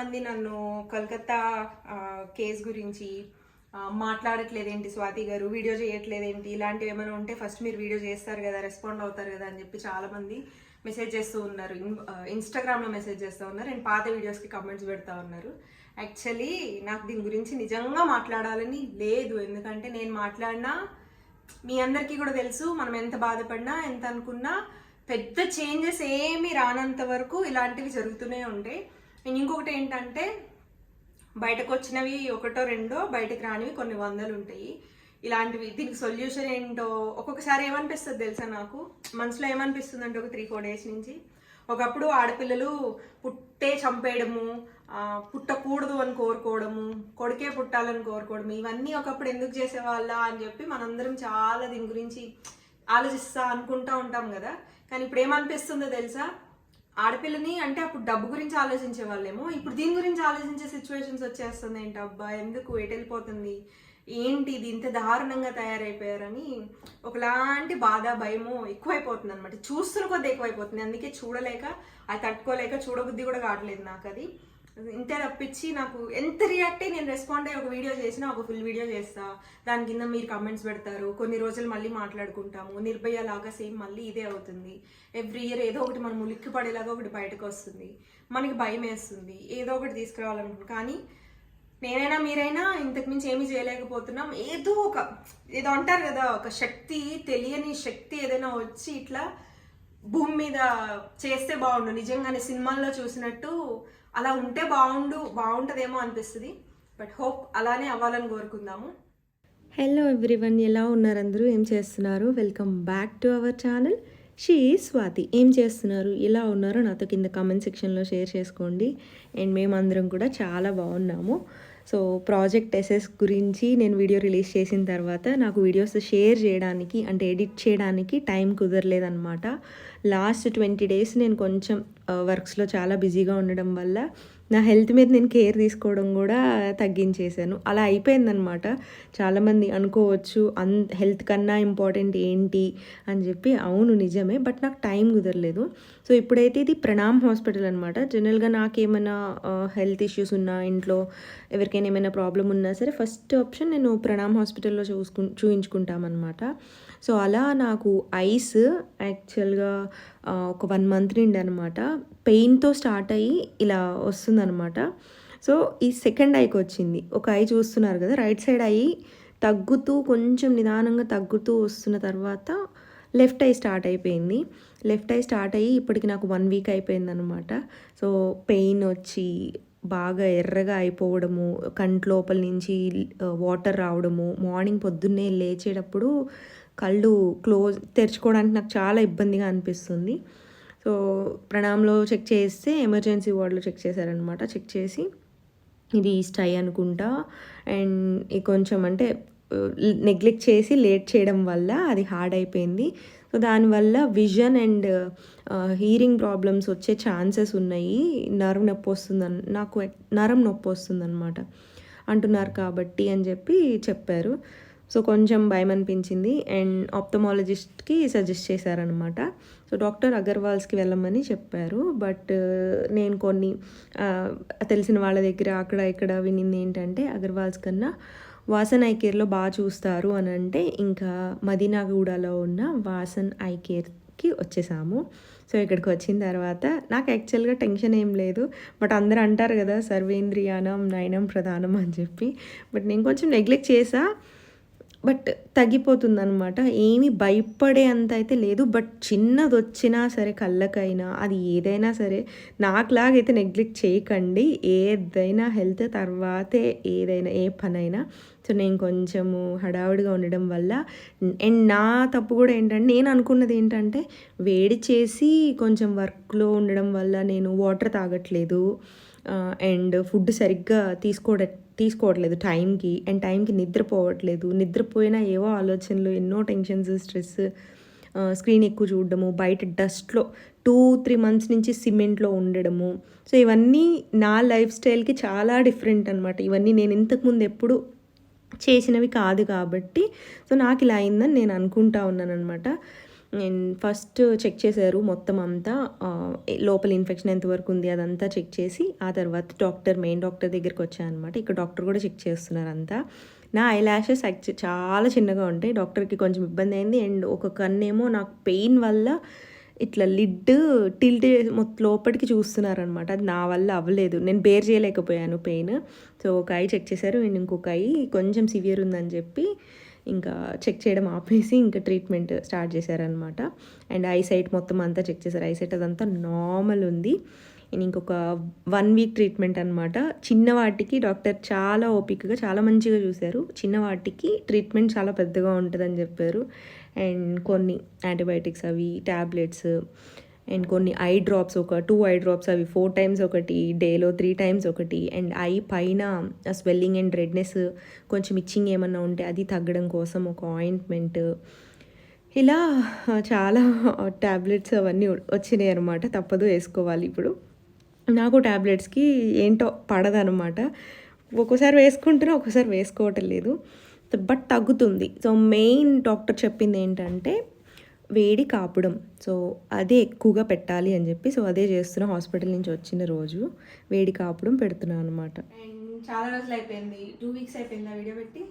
మంది నన్ను కలకత్తా కేస్ గురించి మాట్లాడట్లేదేంటి స్వాతి గారు వీడియో చేయట్లేదేంటి ఇలాంటివి ఏమైనా ఉంటే ఫస్ట్ మీరు వీడియో చేస్తారు కదా రెస్పాండ్ అవుతారు కదా అని చెప్పి చాలామంది మెసేజ్ చేస్తూ ఉన్నారు. ఇన్స్టాగ్రామ్లో మెసేజ్ చేస్తూ ఉన్నారు. అండ్ పాత వీడియోస్కి కమెంట్స్ పెడతా ఉన్నారు. యాక్చువల్లీ నాకు దీని గురించి నిజంగా మాట్లాడాలని లేదు. ఎందుకంటే నేను మాట్లాడినా మీ అందరికీ కూడా తెలుసు మనం ఎంత బాధపడినా ఎంత అనుకున్నా పెద్ద చేంజెస్ ఏమీ రానంత వరకు ఇలాంటివి జరుగుతూనే ఉంటాయి ఇంకొకటి ఏంటంటే బయటకు వచ్చినవి ఒకటో రెండో బయటకు రానివి కొన్ని వందలు ఉంటాయి ఇలాంటివి దీనికి సొల్యూషన్ ఏంటో ఒక్కొక్కసారి ఏమనిపిస్తుంది తెలుసా నాకు? మనసులో ఏమనిపిస్తుంది అంటే ఒక త్రీ ఫోర్ డేస్ నుంచి. ఒకప్పుడు ఆడపిల్లలు పుట్టే చంపేయడము పుట్టకూడదు అని కోరుకోవడము కొడుకే పుట్టాలని కోరుకోవడం ఇవన్నీ ఒకప్పుడు ఎందుకు చేసేవాళ్ళ అని చెప్పి మనందరం చాలా దీని గురించి ఆలోచిస్తా అనుకుంటా ఉంటాం కదా. కానీ ఇప్పుడు ఏమనిపిస్తుందో తెలుసా? ఆడపిల్లని అంటే అప్పుడు డబ్బు గురించి ఆలోచించే వాళ్ళేమో ఇప్పుడు దీని గురించి ఆలోచించే సిచ్యువేషన్స్ వచ్చేస్తుంది ఏంటి అబ్బా ఎందుకు ఎటు వెళ్ళిపోతుంది? ఏంటి ఇది ఇంత దారుణంగా తయారైపోయారని ఒకలాంటి బాధ భయము ఎక్కువైపోతుంది అనమాట చూస్తున్న కొద్ది ఎక్కువైపోతుంది. అందుకే చూడలేక అది తట్టుకోలేక చూడబుద్ధి కూడా కావట్లేదు నాకు అది. ఇంతే తప్పించి నాకు ఎంత రియాక్ట్ అయ్యి నేను రెస్పాండ్ అయ్యి ఒక వీడియో చేసినా ఒక ఫుల్ వీడియో చేస్తా. దాని కింద మీరు కమెంట్స్ పెడతారు. కొన్ని రోజులు మళ్ళీ మాట్లాడుకుంటాము. నిర్భయ లాగా సేమ్ మళ్ళీ ఇదే అవుతుంది. ఎవ్రీ ఇయర్ ఏదో ఒకటి మనం ఉలిక్కి పడేలాగా ఒకటి బయటకు వస్తుంది. మనకి భయం వేస్తుంది. ఏదో ఒకటి తీసుకురావాలనుకుంటున్నాం కానీ నేనైనా మీరైనా ఇంతకుమించి ఏమీ చేయలేకపోతున్నాం. ఏదో ఒక ఏదో అంటారు కదా ఒక శక్తి తెలియని శక్తి ఏదైనా వచ్చి ఇట్లా భూమి మీద చేస్తే బాగుండు. నిజంగానే సినిమాల్లో చూసినట్టు అలా ఉంటే బాగుండు బాగుంటుందేమో అనిపిస్తుంది. బట్ హోప్ అలానే అవ్వాలని కోరుకుందాము. హలో ఎవ్రీవన్ ఎలా ఉన్నారు అందరూ? ఏం చేస్తున్నారు? Welcome back to our channel. She Swathi. ఏం చేస్తున్నారు? ఎలా ఉన్నారో నాతో కింద కామెంట్ సెక్షన్లో షేర్ చేసుకోండి. అండ్ మేమందరం కూడా చాలా బాగున్నాము. సో ప్రాజెక్ట్ ఎస్ఎస్ గురించి నేను వీడియో రిలీజ్ చేసిన తర్వాత నాకు వీడియోస్ షేర్ చేయడానికి అంటే ఎడిట్ చేయడానికి టైం కుదరలేదన్నమాట. లాస్ట్ ట్వంటీ డేస్ నేను కొంచెం వర్క్స్లో చాలా బిజీగా ఉండడం వల్ల నా హెల్త్ మీద నేను కేర్ తీసుకోవడం కూడా తగ్గించేశాను. అలా అయిపోయిందనమాట చాలామంది అనుకోవచ్చు అన్ హెల్త్ కన్నా ఇంపార్టెంట్ ఏంటి? అని చెప్పి అవును నిజమే బట్ నాకు టైం కుదరలేదు. సో ఇప్పుడైతే ఇది ప్రణామ్ హాస్పిటల్ అనమాట జనరల్గా నాకేమైనా హెల్త్ ఇష్యూస్ ఉన్నా ఇంట్లో ఎవరికైనా ఏమైనా ప్రాబ్లం ఉన్నా సరే ఫస్ట్ ఆప్షన్ నేను ప్రణామ్ హాస్పిటల్లో చూసుకు చూయించుకుంటామన్నమాట. సో అలా నాకు ఐస్ యాక్చువల్గా ఒక వన్ మంత్ నుండి అనమాట పెయిన్తో స్టార్ట్ అయ్యి ఇలా వస్తుందన్నమాట. సో ఈ సెకండ్ ఐకి వచ్చింది. ఒక ఐ చూస్తున్నారు కదా రైట్ సైడ్ ఐ తగ్గుతూ కొంచెం నిదానంగా తగ్గుతూ వస్తున్న తర్వాత లెఫ్ట్ ఐ స్టార్ట్ అయిపోయింది. లెఫ్ట్ ఐ స్టార్ట్ అయ్యి ఇప్పటికి నాకు వన్ వీక్ అయిపోయింది అనమాట సో పెయిన్ వచ్చి బాగా ఎర్రగా అయిపోవడము కంటి లోపల నుంచి వాటర్ రావడము మార్నింగ్ పొద్దున్నే లేచేటప్పుడు కళ్ళు క్లోజ్ తెరుచుకోవడానికి నాకు చాలా ఇబ్బందిగా అనిపిస్తుంది. సో ప్రణాంలో చెక్ చేస్తే ఎమర్జెన్సీ వార్డులో చెక్ చేశారనమాట చెక్ చేసి ఇది స్టై అనుకుంటా. అండ్ కొంచెం అంటే నెగ్లెక్ట్ చేసి లేట్ చేయడం వల్ల అది హార్డ్ అయిపోయింది. సో దానివల్ల విజన్ అండ్ హీరింగ్ ప్రాబ్లమ్స్ వచ్చే ఛాన్సెస్ ఉన్నాయి. నరం నొప్పి వస్తుందని నాకు నరం నొప్పి వస్తుందన్నమాట. అంటున్నారు కాబట్టి అని చెప్పి చెప్పారు. సో కొంచెం భయం అనిపించింది అండ్ ఆప్థమాలజిస్ట్కి సజెస్ట్ చేశారనమాట సో డాక్టర్ అగర్వాల్స్కి వెళ్ళమని చెప్పారు. బట్ నేను కొన్ని తెలిసిన వాళ్ళ దగ్గర అక్కడ ఇక్కడ వినింది ఏంటంటే అగర్వాల్స్ కన్నా వాసన్ ఐ కేర్లో బాగా చూస్తారు అని అంటే ఇంకా మదీనాగూడలో ఉన్న వాసన్ ఐ కేర్కి వచ్చేసాము. సో ఇక్కడికి వచ్చిన తర్వాత నాకు యాక్చువల్గా టెన్షన్ ఏం లేదు. బట్ అందరు అంటారు కదా సర్వేంద్రియానం నయనం ప్రధానం అని చెప్పి. బట్ నేను కొంచెం నెగ్లెక్ట్ చేసా. బట్ తగ్గిపోతుందనమాట ఏమి భయపడే అంత అయితే లేదు. బట్ చిన్నది వచ్చినా సరే కళ్ళకైనా అది ఏదైనా సరే నాకులాగైతే నెగ్లెక్ట్ చేయకండి. ఏదైనా హెల్త్ తర్వాతే ఏదైనా ఏ పనైనా. సో నేను కొంచెము హడావుడిగా ఉండడం వల్ల అండ్ నా తప్పు కూడా ఏంటంటే నేను అనుకున్నది ఏంటంటే వేడి చేసి కొంచెం వర్క్లో ఉండడం వల్ల నేను వాటర్ తాగట్లేదు. అండ్ ఫుడ్ సరిగ్గా తీసుకోవడం తీసుకోవట్లేదు టైంకి. అండ్ టైంకి నిద్రపోవట్లేదు. నిద్రపోయినా ఏవో ఆలోచనలు ఎన్నో టెన్షన్స్ స్ట్రెస్ స్క్రీన్ ఎక్కువ చూడడము బయట డస్ట్లో టూ త్రీ మంత్స్ నుంచి సిమెంట్లో ఉండడము. సో ఇవన్నీ నా లైఫ్ స్టైల్కి చాలా డిఫరెంట్ అనమాట ఇవన్నీ నేను ఇంతకుముందు ఎప్పుడు చేసినవి కాదు కాబట్టి. సో నాకు ఇలా అయిందని నేను అనుకుంటా ఉన్నాను అనమాట ఫస్ట్ చెక్ చేశారు మొత్తం అంతా లోపల ఇన్ఫెక్షన్ ఎంతవరకు ఉంది అదంతా చెక్ చేసి ఆ తర్వాత డాక్టర్ మెయిన్ డాక్టర్ దగ్గరికి వచ్చాను అనమాట ఇక్కడ డాక్టర్ కూడా చెక్ చేస్తున్నారు అంతా. నా ఐ ల్యాషెస్ యాక్చువల్ చాలా చిన్నగా ఉంటాయి. డాక్టర్కి కొంచెం ఇబ్బంది అయింది. అండ్ ఒక కన్నేమో నాకు పెయిన్ వల్ల ఇట్లా లిడ్ టిల్ట్ మొత్తం లోపలికి చూస్తున్నారనమాట అది నా వల్ల అవ్వలేదు. నేను బేర్ చేయలేకపోయాను పెయిన్. సో ఒక ఐ చెక్ చేశారు. అండ్ ఇంకొక ఐ కొంచెం సివియర్ ఉందని చెప్పి ఇంకా చెక్ చేయడం ఆపేసి ఇంకా ట్రీట్మెంట్ స్టార్ట్ చేశారనమాట అండ్ ఐ సైట్ మొత్తం అంతా చెక్ చేశారు. ఐ సైట్ అదంతా నార్మల్ ఉంది. ఇంకొక వన్ వీక్ ట్రీట్మెంట్ అనమాట చిన్నవాటికి డాక్టర్ చాలా ఓపికగా చాలా మంచిగా చూశారు. చిన్నవాటికి ట్రీట్మెంట్ చాలా పెద్దగా ఉంటుందని చెప్పారు. అండ్ కొన్ని యాంటీబయాటిక్స్ అవి ట్యాబ్లెట్స్ అండ్ కొన్ని ఐ డ్రాప్స్ ఒక టూ ఐ డ్రాప్స్ అవి ఫోర్ టైమ్స్ ఒకటి డేలో త్రీ టైమ్స్ ఒకటి. అండ్ ఐ పైన స్వెల్లింగ్ అండ్ రెడ్నెస్ కొంచెం ఇచ్చింగ్ ఏమన్నా ఉంటే అది తగ్గడం కోసం ఒక ఆయింట్మెంట్ ఇలా చాలా ట్యాబ్లెట్స్ అవన్నీ వచ్చినాయి అనమాట తప్పదు వేసుకోవాలి ఇప్పుడు. నాకు ట్యాబ్లెట్స్కి ఏంటో పడదనమాట ఒక్కోసారి వేసుకుంటున్నా ఒక్కోసారి వేసుకోవటం లేదు. బట్ తగ్గుతుంది. సో మెయిన్ డాక్టర్ చెప్పింది ఏంటంటే వేడి కాపడం. సో అదే ఎక్కువగా పెట్టాలి అని చెప్పి సో అదే చేస్తున్నా హాస్పిటల్ నుంచి వచ్చిన రోజు వేడి కాపడం పెడుతున్నాను అనమాట అండ్ చాలా రోజులు అయిపోయింది. టూ వీక్స్ అయిపోయింది ఆ వీడియో పెట్టి.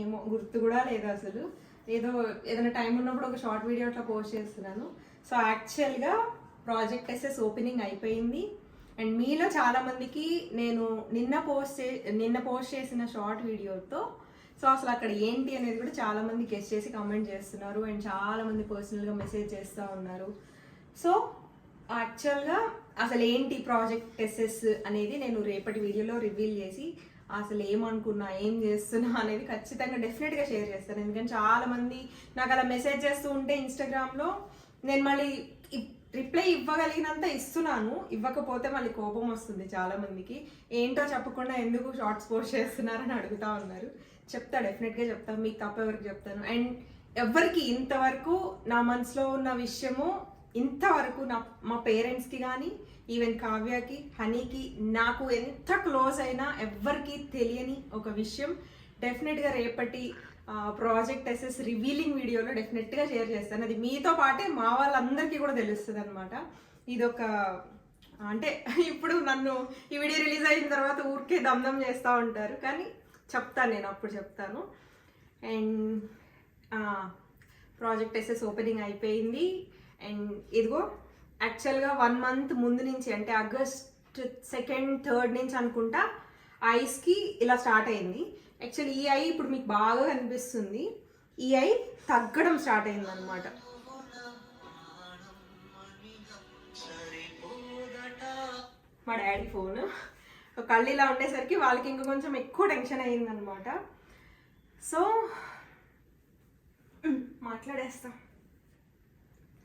ఏమో గుర్తు కూడా లేదు అసలు. ఏదో ఏదైనా టైం ఉన్నప్పుడు ఒక షార్ట్ వీడియో అట్లా పోస్ట్ చేస్తున్నాను. సో యాక్చువల్గా ప్రాజెక్ట్ ఎస్ఎస్ ఓపెనింగ్ అయిపోయింది. అండ్ మీలో చాలామందికి నేను నిన్న పోస్ట్ చే నిన్న పోస్ట్ చేసిన షార్ట్ వీడియోతో సో అసలు అక్కడ ఏంటి అనేది కూడా చాలా మంది గెస్ట్ చేసి కామెంట్ చేస్తున్నారు అండ్ చాలా మంది పర్సనల్గా మెసేజ్ చేస్తూ ఉన్నారు. సో యాక్చువల్గా అసలు ఏంటి ప్రాజెక్ట్ ఎస్ఎస్ అనేది నేను రేపటి వీడియోలో రివీల్ చేసి అసలు ఏమనుకున్నా ఏం చేస్తున్నా అనేది ఖచ్చితంగా డెఫినెట్గా షేర్ చేస్తాను. ఎందుకంటే చాలా మంది నాకు అలా మెసేజ్ చేస్తూ ఉంటే ఇన్స్టాగ్రామ్లో నేను మళ్ళీ రిప్లై ఇవ్వగలిగినంత ఇస్తున్నాను. ఇవ్వకపోతే మళ్ళీ కోపం వస్తుంది చాలా మందికి. ఏంటో చెప్పకుండా ఎందుకు షార్ట్స్ పోస్ట్ చేస్తున్నారని అడుగుతా ఉన్నారు. చెప్తా డెఫినెట్గా చెప్తా మీకు తప్ప ఎవరికి చెప్తాను. అండ్ ఎవరికి ఇంతవరకు నా మనసులో ఉన్న విషయము ఇంతవరకు నా మా పేరెంట్స్కి కానీ ఈవెన్ కావ్యకి హనీకి నాకు ఎంత క్లోజ్ అయినా ఎవ్వరికి తెలియని ఒక విషయం. డెఫినెట్గా రేపటి ప్రాజెక్ట్ ఎస్ఎస్ రివీలింగ్ వీడియోలో డెఫినెట్గా షేర్ చేస్తాను. అది మీతో పాటే మా వాళ్ళందరికీ కూడా తెలుస్తుంది అనమాట ఇదొక అంటే ఇప్పుడు నన్ను ఈ వీడియో రిలీజ్ అయిన తర్వాత ఊరికే దమ్దం చేస్తూ ఉంటారు. కానీ చెప్తాను నేను అప్పుడు చెప్తాను. అండ్ ప్రాజెక్ట్ ఎస్ఎస్ ఓపెనింగ్ అయిపోయింది. అండ్ ఇదిగో యాక్చువల్గా వన్ మంత్ ముందు నుంచి అంటే ఆగస్ట్ సెకండ్ థర్డ్ నుంచి అనుకుంటా ఐస్కి ఇలా స్టార్ట్ అయింది. యాక్చువల్లీ ఈ ఐ ఇప్పుడు మీకు బాగా కనిపిస్తుంది. ఈ ఐ తగ్గడం స్టార్ట్ అయింది అనమాట మా డాడీ ఫోన్. కళ్ళు ఇలా ఉండేసరికి వాళ్ళకి ఇంకా కొంచెం ఎక్కువ టెన్షన్ అయ్యిందనమాట సో మాట్లాడేస్తా.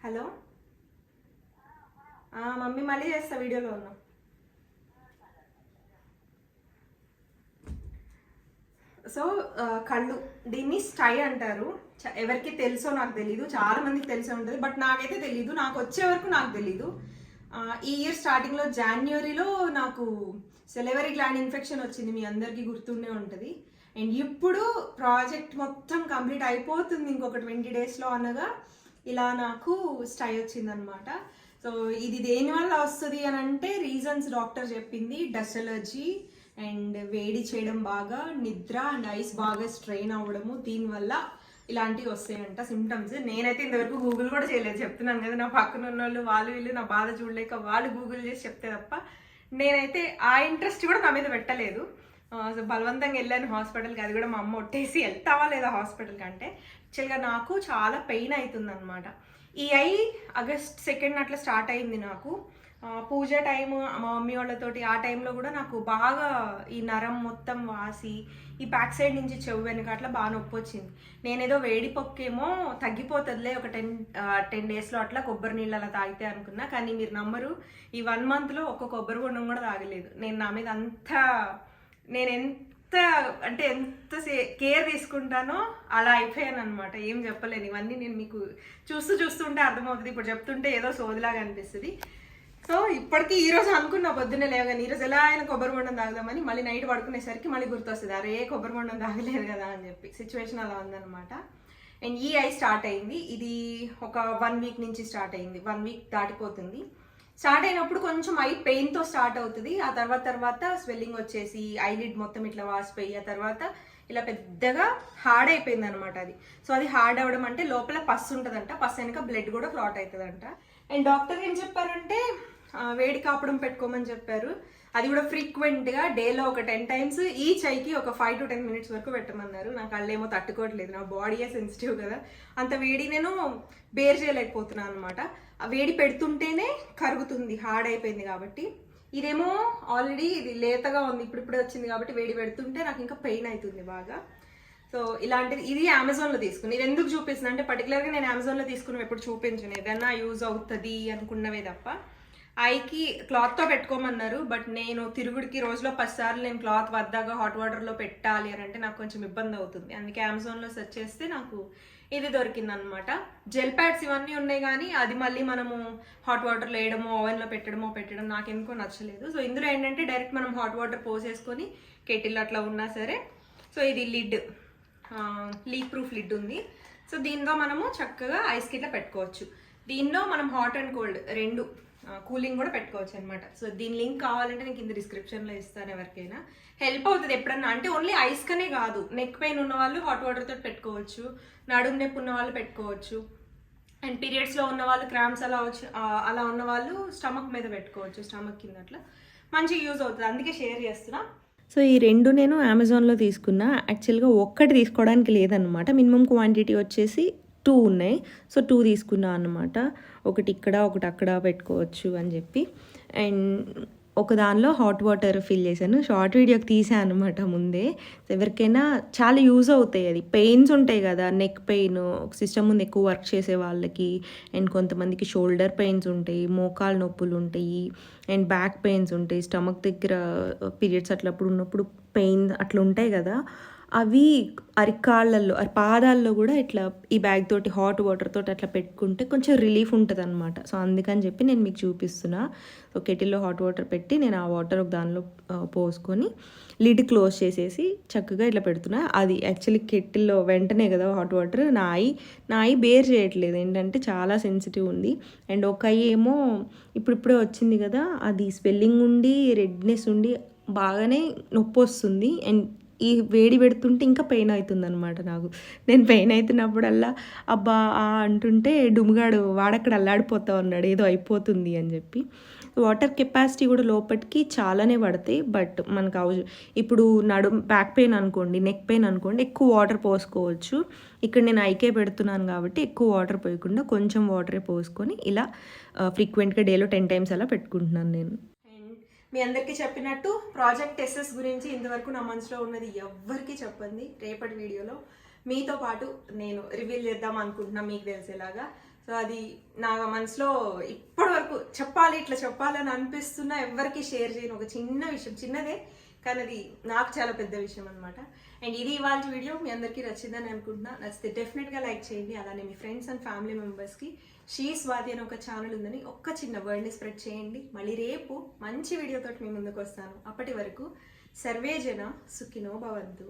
హలో? ఆ, మమ్మీ మళ్ళీ చేస్తా వీడియోలో ఉన్నా. సో కళ్ళు దీన్ని స్టై అంటారు. ఎవరికి తెలుసో నాకు తెలీదు. చాలా మందికి తెలిసే ఉంటుంది బట్ నాకైతే తెలీదు. నాకు వచ్చే వరకు నాకు తెలీదు. ఈ ఇయర్ స్టార్టింగ్లో జాన్యువరిలో నాకు సెలవరీ గ్లాండ్ ఇన్ఫెక్షన్ వచ్చింది మీ అందరికీ గుర్తుండే ఉంటుంది. అండ్ ఇప్పుడు ప్రాజెక్ట్ మొత్తం కంప్లీట్ అయిపోతుంది ఇంకొక ట్వంటీ డేస్లో అనగా ఇలా నాకు స్టై వచ్చిందనమాట సో ఇది దేని వల్ల వస్తుంది అని అంటే రీజన్స్ డాక్టర్ చెప్పింది. డస్ట్ ఎలర్జీ అండ్ వేడి చేయడం బాగా నిద్ర అండ్ ఐస్ బాగా స్ట్రెయిన్ అవ్వడము దీనివల్ల ఇలాంటివి వస్తాయంట సిమ్టమ్స్ నేనైతే ఇంతవరకు గూగుల్ కూడా చేయలేదు. చెప్తున్నాను కదా నా పక్కన ఉన్న వాళ్ళు వాళ్ళు వీళ్ళు నా బాధ చూడలేక వాళ్ళు గూగుల్ చేసి చెప్తే తప్ప నేనైతే ఆ ఇంట్రెస్ట్ కూడా నా మీద పెట్టలేదు. సో బలవంతంగా వెళ్ళాను హాస్పిటల్కి అది కూడా మా అమ్మ ఒట్టేసి వెళ్తావా లేదా హాస్పిటల్కి అంటే యాక్చువల్గా నాకు చాలా పెయిన్ అవుతుంది అనమాట ఈ ఐ ఆగస్ట్ సెకండ్ అట్లా స్టార్ట్ అయింది నాకు. పూజ టైం మా మమ్మీ వాళ్ళతోటి ఆ టైంలో కూడా నాకు బాగా ఈ నరం మొత్తం వాసి ఈ బ్యాక్ సైడ్ నుంచి చెవు వెనుక అట్లా బాగా నొప్పి వచ్చింది. నేనేదో వేడి పొక్కేమో తగ్గిపోతుందిలే ఒక టెన్ టెన్ డేస్లో అట్లా కొబ్బరి నీళ్ళు అలా తాగితే అనుకున్నా కానీ మీరు నమ్మరు ఈ వన్ మంత్లో ఒక్క కొబ్బరి గుండం కూడా తాగలేదు. నేను నా మీద అంత నేను ఎంత అంటే ఎంత కేర్ తీసుకుంటానో అలా అయిపోయాను అనమాట ఏం చెప్పలేను. ఇవన్నీ నేను మీకు చూస్తూ చూస్తుంటే అర్థమవుతుంది. ఇప్పుడు చెప్తుంటే ఏదో సోదిలాగా అనిపిస్తుంది. సో ఇప్పటికీ ఈ రోజు అనుకున్నా పొద్దున్నే లేవగానే ఈ రోజు ఎలా అయినా కొబ్బరి బొండం తాగుదామని మళ్ళీ నైట్ పడుకునేసరికి మళ్ళీ గుర్తొస్తుంది. అరే కొబ్బరి బొండం తాగలేదు కదా అని చెప్పి. సిచ్యువేషన్ అలా ఉందన్నమాట. అండ్ ఈ ఐ స్టార్ట్ అయింది. ఇది ఒక వన్ వీక్ నుంచి స్టార్ట్ అయింది. వన్ వీక్ దాటిపోతుంది. స్టార్ట్ అయినప్పుడు కొంచెం ఐ పెయిన్తో స్టార్ట్ అవుతుంది. ఆ తర్వాత తర్వాత స్వెల్లింగ్ వచ్చేసి ఐలిడ్ మొత్తం ఇట్లా వాసిపోయి ఆ తర్వాత ఇలా పెద్దగా హార్డ్ అయిపోయింది అనమాట అది. సో అది హార్డ్ అవ్వడం అంటే లోపల పస్ ఉంటుందంట. పస్ వెనక బ్లడ్ కూడా క్లాట్ అవుతుందంట అండ్ డాక్టర్ ఏం చెప్పారంటే వేడి కాపడం పెట్టుకోమని చెప్పారు. అది కూడా ఫ్రీక్వెంట్గా డేలో ఒక టెన్ టైమ్స్ ఈ చైకి ఒక ఫైవ్ టు టెన్ మినిట్స్ వరకు పెట్టమన్నారు. నాకు కళ్ళేమో తట్టుకోవట్లేదు. నా బాడీయే సెన్సిటివ్ కదా. అంత వేడి నేను బేర్ చేయలేకపోతున్నాను అనమాట ఆ వేడి పెడుతుంటేనే కరుగుతుంది. హార్డ్ అయిపోయింది కాబట్టి. ఇదేమో ఆల్రెడీ ఇది లేతగా ఉంది ఇప్పుడు ఇప్పుడు వచ్చింది కాబట్టి వేడి పెడుతుంటే నాకు ఇంకా పెయిన్ అవుతుంది బాగా. సో ఇలాంటిది ఇది అమెజాన్లో తీసుకుని ఇది ఎందుకు చూపిస్తుంది అంటే పర్టికులర్గా నేను అమెజాన్లో తీసుకున్న ఎప్పుడు చూపించను. ఏదైనా యూజ్ అవుతుంది అనుకున్నవే తప్ప. ఐకి క్లాత్తో పెట్టుకోమన్నారు బట్ నేను తిరుగుడికి రోజులో పదిసార్లు నేను క్లాత్ వద్దాగా హాట్ వాటర్లో పెట్టాలి అని అంటే నాకు కొంచెం ఇబ్బంది అవుతుంది. అందుకే అమెజాన్లో సెర్చ్ చేస్తే నాకు ఇది దొరికింది అనమాట జెల్ ప్యాడ్స్ ఇవన్నీ ఉన్నాయి కానీ అది మళ్ళీ మనము హాట్ వాటర్లో వేయడమో ఓవెన్లో పెట్టడమో పెట్టడం నాకు ఎందుకో నచ్చలేదు. సో ఇందులో ఏంటంటే డైరెక్ట్ మనం హాట్ వాటర్ పోసేసుకొని కెటిల్ అట్లా ఉన్నా సరే సో ఇది లిడ్ లీక్ ప్రూఫ్ లిడ్ ఉంది. సో దీనిలో మనము చక్కగా ఐస్ కిట్లా పెట్టుకోవచ్చు. దీనిలో మనం హాట్ అండ్ కోల్డ్ రెండు కూలింగ్ కూడా పెట్టుకోవచ్చు అనమాట సో దీని లింక్ కావాలంటే నేను కింద డిస్క్రిప్షన్లో ఇస్తాను ఎవరికైనా. హెల్ప్ అవుతుంది ఎప్పుడన్నా? అంటే ఓన్లీ ఐస్ కనే కాదు. నెక్ పెయిన్ ఉన్న వాళ్ళు హాట్ వాటర్ తోటి పెట్టుకోవచ్చు. నడుము నొప్పి ఉన్న వాళ్ళు పెట్టుకోవచ్చు. అండ్ పీరియడ్స్లో ఉన్న వాళ్ళు క్రామ్స్ అలా వచ్చి అలా ఉన్న వాళ్ళు స్టమక్ మీద పెట్టుకోవచ్చు స్టమక్ కింద అట్లా. మంచిగా యూజ్ అవుతుంది. అందుకే షేర్ చేస్తున్నా. సో ఈ రెండు నేను అమెజాన్లో తీసుకున్నా. యాక్చువల్గా ఒక్కటి తీసుకోవడానికి లేదనమాట మినిమం క్వాంటిటీ వచ్చేసి టూ ఉన్నాయి. సో టూ తీసుకున్నా అనమాట ఒకటి ఇక్కడ ఒకటి అక్కడ పెట్టుకోవచ్చు అని చెప్పి. అండ్ ఒక దానిలో హాట్ వాటర్ ఫిల్ చేశాను. షార్ట్ వీడియోకి తీసాను అనమాట ముందే. ఎవరికైనా చాలా యూజ్ అవుతాయి అది. పెయిన్స్ ఉంటాయి కదా నెక్ పెయిన్. సిస్టమ్ ముందు ఎక్కువ వర్క్ చేసే వాళ్ళకి. అండ్ కొంతమందికి షోల్డర్ పెయిన్స్ ఉంటాయి మోకాలు నొప్పులు ఉంటాయి. అండ్ బ్యాక్ పెయిన్స్ ఉంటాయి. స్టమక్ దగ్గర పీరియడ్స్ అట్లప్పుడు ఉన్నప్పుడు పెయిన్ అట్లా ఉంటాయి కదా. అవి అరికాళ్ళల్లో అరి పాదాల్లో కూడా ఇట్లా ఈ బ్యాగ్ తోటి హాట్ వాటర్ తోటి అట్లా పెట్టుకుంటే కొంచెం రిలీఫ్ ఉంటుంది అనమాట సో అందుకని చెప్పి నేను మీకు చూపిస్తున్నా. సో కెటిల్లో హాట్ వాటర్ పెట్టి నేను ఆ వాటర్ ఒక దానిలో పోసుకొని లిడ్ క్లోజ్ చేసేసి చక్కగా ఇట్లా పెడుతున్నా. అది యాక్చువల్లీ కెటిల్లో వెంటనే కదా హాట్ వాటర్ నా ఐ నా ఐ బేర్ చేయట్లేదు. ఏంటంటే చాలా సెన్సిటివ్ ఉంది. అండ్ ఒక ఏమో ఇప్పుడిప్పుడే వచ్చింది కదా అది స్వెల్లింగ్ ఉండి రెడ్నెస్ ఉండి బాగానే నొప్పి వస్తుంది. అండ్ ఈ వేడి పెడుతుంటే ఇంకా పెయిన్ అవుతుంది అనమాట నాకు. నేను పెయిన్ అవుతున్నప్పుడల్లా అబ్బా అంటుంటే డుమ్గాడు వాడక్కడ అల్లాడిపోతా ఉన్నాడు ఏదో అయిపోతుంది అని చెప్పి. వాటర్ కెపాసిటీ కూడా లోపలికి చాలానే పడతాయి. బట్ మనకు అవసరం ఇప్పుడు నడు బ్యాక్ పెయిన్ అనుకోండి నెక్ పెయిన్ అనుకోండి ఎక్కువ వాటర్ పోసుకోవచ్చు. ఇక్కడ నేను ఐకే పెడుతున్నాను కాబట్టి ఎక్కువ వాటర్ పోయకుండా కొంచెం వాటరే పోసుకొని ఇలా ఫ్రీక్వెంట్గా డేలో టెన్ టైమ్స్ అలా పెట్టుకుంటున్నాను నేను. మీ అందరికీ చెప్పినట్టు ప్రాజెక్ట్ టెస్సెస్ గురించి ఇంతవరకు నా మనసులో ఉన్నది ఎవ్వరికీ చెప్పండి. రేపటి వీడియోలో మీతో పాటు నేను రివీల్ చేద్దాం అనుకుంటున్నా మీకు తెలిసేలాగా. సో అది నా మనసులో ఇప్పటి వరకు చెప్పాలి ఇట్లా చెప్పాలని అనిపిస్తున్నా ఎవరికి షేర్ చేయను. ఒక చిన్న విషయం చిన్నదే. కానీ అది నాకు చాలా పెద్ద విషయం అనమాట అండ్ ఇది ఇవాళ వీడియో మీ అందరికీ నచ్చిందని అనుకుంటున్నా. నచ్చితే డెఫినెట్గా లైక్ చేయండి. అలానే మీ ఫ్రెండ్స్ అండ్ ఫ్యామిలీ మెంబర్స్కి షీ స్వాతి అని ఒక ఛానల్ ఉందని ఒక్క చిన్న వర్డ్ని స్ప్రెడ్ చేయండి. మళ్ళీ రేపు మంచి వీడియోతో మీ ముందుకు వస్తాను. అప్పటి వరకు సర్వే జన సుఖినో భవంతు.